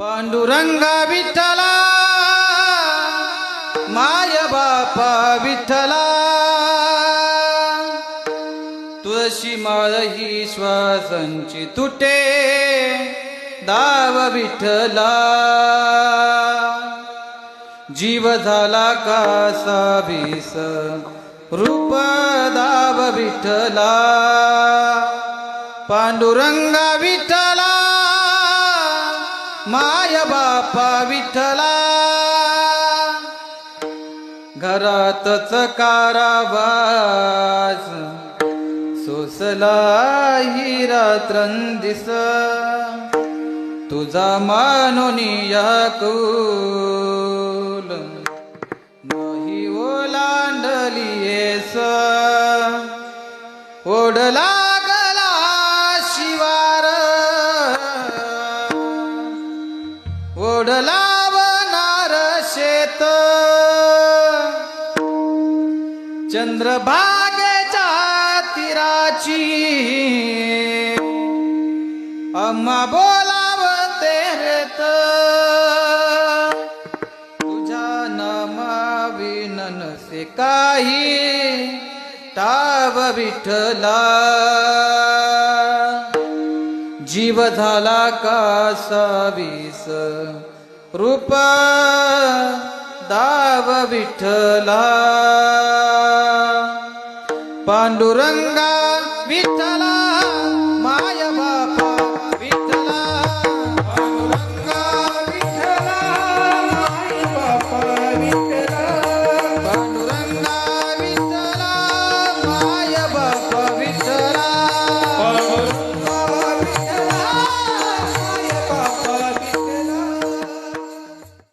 पांडुरंगा विठ्ठला माय बापा विठ्ठला तुळशी माळ ही श्वासांची तुटे दाव विठ्ठला. जीव झाला कासा बीस रूप दाव विठ्ठला. पांडुरंगा विठ्ठला माय बापा विठला घरातच कारावास सोसला ही रात्रंदिस तुझा मानोनी याकूल नाही ओलांडली येस. ओढला ओढ लावणार शेत. चंद्रभागेच्या तिराची अम्मा बोलावते रेत. तुझ्या नमा विनन से काही ताव विठला. जीव झाला का सावीस रूप दाव विठला पांडुरंगा